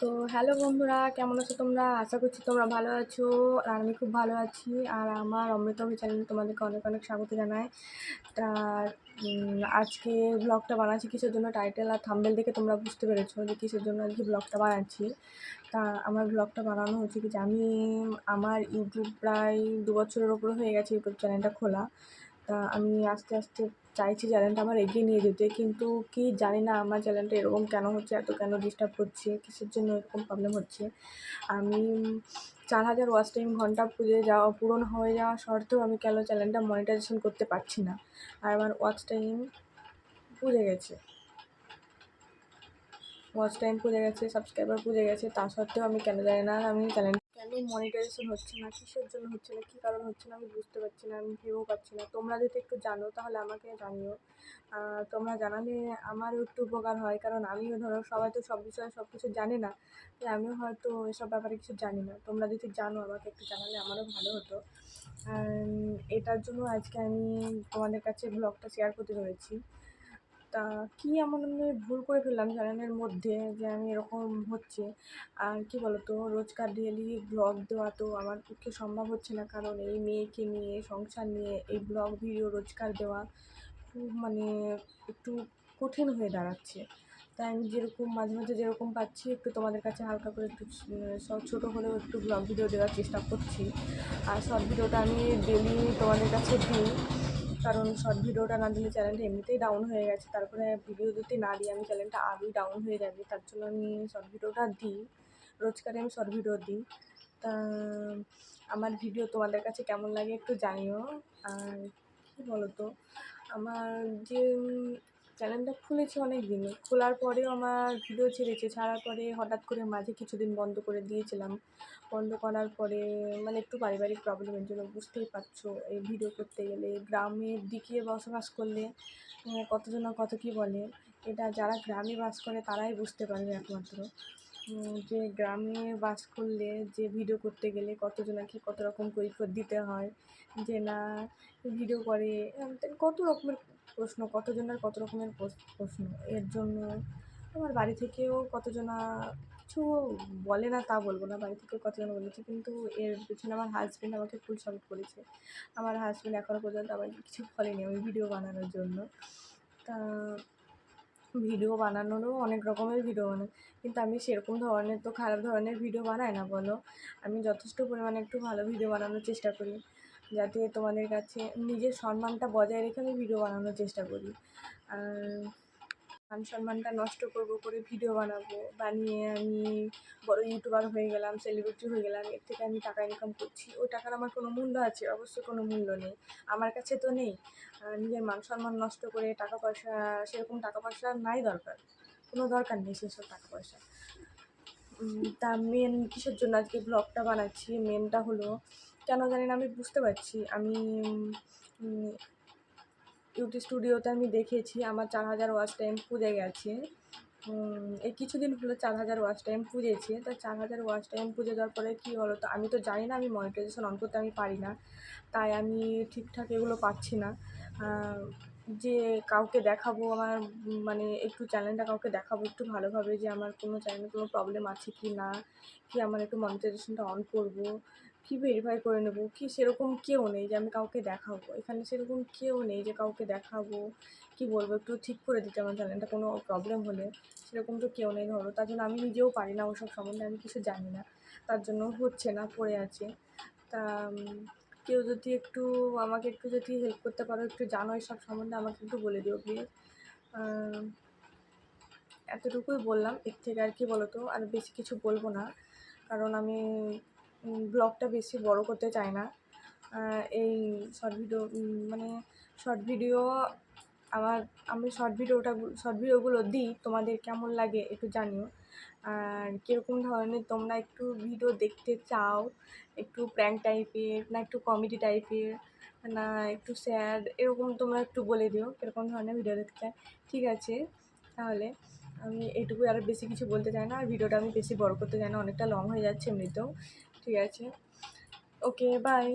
তো হ্যালো বন্ধুরা, কেমন আছো তোমরা? আশা করছি তোমরা ভালো আছো আর আমি খুব ভালো আছি। আর আমার অমৃতম চ্যানেল তোমাদেরকে অনেক অনেক স্বাগত জানাই। তা আজকে ব্লগটা বানাচ্ছি কিসের জন্য টাইটেল আর থাম্বেল দেখে তোমরা বুঝতে পেরেছ যে কিসের জন্য আজকে ব্লগটা বানাচ্ছি। তা, আমার ব্লগটা বানানো হচ্ছে কি যে আমি, আমার ইউটিউব প্রায় দু বছরের ওপরে হয়ে গেছে ইউটিউব চ্যানেলটা খোলা। তা আমি আস্তে আস্তে চাইছি চ্যানেলটা আমার এগিয়ে নিয়ে যেতে, কিন্তু কি জানি না আমার চ্যানেলটা এরকম কেন হচ্ছে, এত কেন ডিস্টার্ব হচ্ছে, কিসের জন্য এরকম প্রবলেম হচ্ছে। আমি চার হাজার ওয়াচ টাইম ঘণ্টা পুড়ে যাওয়া পূরণ হয়ে যাওয়া সত্ত্বেও আমি কেন চ্যানেলটা মনিটাইজেশন করতে পারছি না? আর আমার ওয়াচ টাইম পুড়ে গেছে। ওয়াচ টাইম পুড়ে গেছে সাবস্ক্রাইবার পুড়ে গেছে, তা সত্ত্বেও আমি কেন জানি না, আমি চ্যানেল কেন মনিটাইজেশন হচ্ছে না? কিসের জন্য হচ্ছে না? কী কারণ হচ্ছে না? আমি বুঝতে পারছি না, আমি ভেবেও পাচ্ছি না। তোমরা যদি একটু জানো, তাহলে আমাকে জানিও। তোমরা জানালে আমারও একটু উপকার হয়, কারণ আমিও ধরো সবাই তো সব বিষয়ে সব কিছু জানে না। তাই আমিও হয়তো এসব ব্যাপারে কিছু জানি না। তোমরা যদি জানো, আমাকে একটু জানালে আমারও ভালো হতো। এটার জন্য আজকে আমি তোমাদের কাছে ব্লগটা শেয়ার করতে চলেছি। তা কী এমন আমি ভুল করে ফেললাম চ্যানেলের মধ্যে যে আমি এরকম হচ্ছে? আর কি বলতো, রোজকার ডেলি ব্লগ দেওয়া তো আমার পক্ষে সম্ভব হচ্ছে না। কারণ এই মেয়েকে নিয়ে, সংসার নিয়ে, এই ব্লগ ভিডিও রোজকার দেওয়া খুব মানে একটু কঠিন হয়ে দাঁড়াচ্ছে। তাই আমি যেরকম মাঝে মাঝে যেরকম পাচ্ছি, একটু তোমাদের কাছে হালকা করে একটু সব ছোটো হলেও একটু ব্লগ ভিডিও দেওয়ার চেষ্টা করছি। আর সব ভিডিওটা আমি ডেলি তোমাদের কাছে দিই। কারণ শর্ট ভিডিওটা না দিলে চ্যানেলটা এমনিতেই ডাউন হয়ে গেছে। তারপরে ভিডিও যদি না দিই, আমি চ্যানেলটা আরোই ডাউন হয়ে যাবে। তার জন্য আমি শর্ট ভিডিওটা দিই। রোজকারে আমি শর্ট ভিডিও দিই। তা, আমার ভিডিও তোমাদের কাছে কেমন লাগে একটু জানিও। আর কী বলো তো আমার যে চ্যানেলটা খুলেছি অনেক দিনে খোলার পরেও আমার ভিডিও ছেড়েছে। ছাড়ার পরে হঠাৎ করে মাঝে কিছুদিন বন্ধ করে দিয়েছিলাম। বন্ধ করার পরে মানে একটু পারিবারিক প্রবলেমের জন্য বুঝতেই পারছ, এই ভিডিও করতে গেলে গ্রামের দিকে বসবাস করলে কতজন কত কী বলে, এটা যারা গ্রামে বাস করে তারাই বুঝতে পারবে একমাত্র। যে গ্রামে বাস করলে, যে ভিডিও করতে গেলে কতজনাকে কত রকম কৈফিয়ত দিতে হয়, যে না ভিডিও করে কত রকমের প্রশ্ন, কতজনের কত রকমের প্রশ্ন। এর জন্য আমার বাড়ি থেকেও কতজনা, কিছু বলে না তা বলব না, বাড়ি থেকেও কতজন বলেছে, কিন্তু এর পেছনে আমার হাজব্যান্ড আমাকে ফুল সাপোর্ট করেছে। আমার হাজব্যান্ড এখনও পর্যন্ত আমাকে কিছু বলেনি, আমি ভিডিও বানানোর জন্য। তা ভিডিও বানানোরও অনেক রকমের ভিডিও বানাই। কিন্তু আমি সেরকম ধরনের তো খারাপ ধরনের ভিডিও বানাই না, বলো। আমি যথেষ্ট পরিমাণে একটু ভালো ভিডিও বানানোর চেষ্টা করি। যাতে তোমাদের কাছে নিজের সম্মানটা বজায় রেখে আমি ভিডিও বানানোর চেষ্টা করি। আর মান সম্মানটা নষ্ট করব করে ভিডিও বানাবো, বানিয়ে আমি বড় ইউটিউবার হয়ে গেলাম সেলিব্রিটি হয়ে গেলাম, এর থেকে আমি টাকা ইনকাম করছি। ওই টাকার আমার কোনো মূল্য আছে, অবশ্যই কোনো মূল্য নেই। আমার কাছে তো নেই। নিজের মান সম্মান নষ্ট করে টাকা পয়সা, সেরকম টাকা পয়সা নাই দরকার। কোনো দরকার নেই সেসব টাকা পয়সা। তা মেন কিসের জন্য আজকে ব্লগটা বানাচ্ছি? মেনটা হলো, কেন জানি না আমি বুঝতে পারছি। আমি ইউটিউব স্টুডিওতে আমি দেখেছি, আমার চার হাজার ওয়াচ টাইম পুড়ে গেছে। এই কিছুদিন হলো চার হাজার ওয়াচ টাইম পুড়েছে তা চার হাজার ওয়াচ টাইম পুজো দেওয়ার পরে কী হলো তো, আমি তো জানি না আমি মনিটাইজেশন অন করতে আমি পারি না। তাই আমি ঠিকঠাক এগুলো পাচ্ছি না। যে কাউকে দেখাবো আমার মানে একটু চ্যানেলটা কাউকে দেখাবো একটু ভালোভাবে যে আমার কোনো চ্যানেলে কোনো প্রবলেম আছে কি না, কি আমার একটু মনিটাইজেশনটা অন করব। কি ভেরিফাই করে নেব? কি সেরকম কেউ নেই যে আমি কাউকে দেখাবো। এখানে সেরকম কেউ নেই যে কাউকে দেখাবো। কি বলব? একটু ঠিক করে দিতে আমার চ্যানেলটা কোনো প্রবলেম হলে সেরকম তো কেউ নেই ধরো। তার জন্য আমি নিজেও পারি না ওসব সম্বন্ধে, আমি কিছু জানি না। তার জন্য হচ্ছে না, পড়ে আছে। তা কেউ যদি একটু আমাকে একটু যদি হেল্প করতে পারো, একটু জানো এসব সম্বন্ধে আমাকে একটু বলে দিও প্লিজ এতটুকুই বললাম। এর থেকে আর কি বলো তো আর বেশি কিছু বলব না। কারণ আমি ব্লগটা বেশি বড় করতে চাই না। এই শর্ট ভিডিও মানে শর্ট ভিডিও আমার, আমি শর্ট ভিডিওটা শর্ট ভিডিওগুলো দিই, তোমাদের কেমন লাগে একটু জানিও। আর কীরকম ধরনের তোমরা একটু ভিডিও দেখতে চাও, একটু প্র্যাঙ্ক টাইপের না একটু কমেডি টাইপের না একটু স্যাড এরকম তোমরা একটু বলে দিও, কীরকম ধরনের ভিডিও দেখতে চাই ঠিক আছে, তাহলে আমি এইটুকুই, আর বেশি কিছু বলতে চাই না। আর ভিডিওটা আমি বেশি বড় করতে চাই না, অনেকটা লং হয়ে যাচ্ছে এমনিতেও। ঠিক আছে ওকে বাই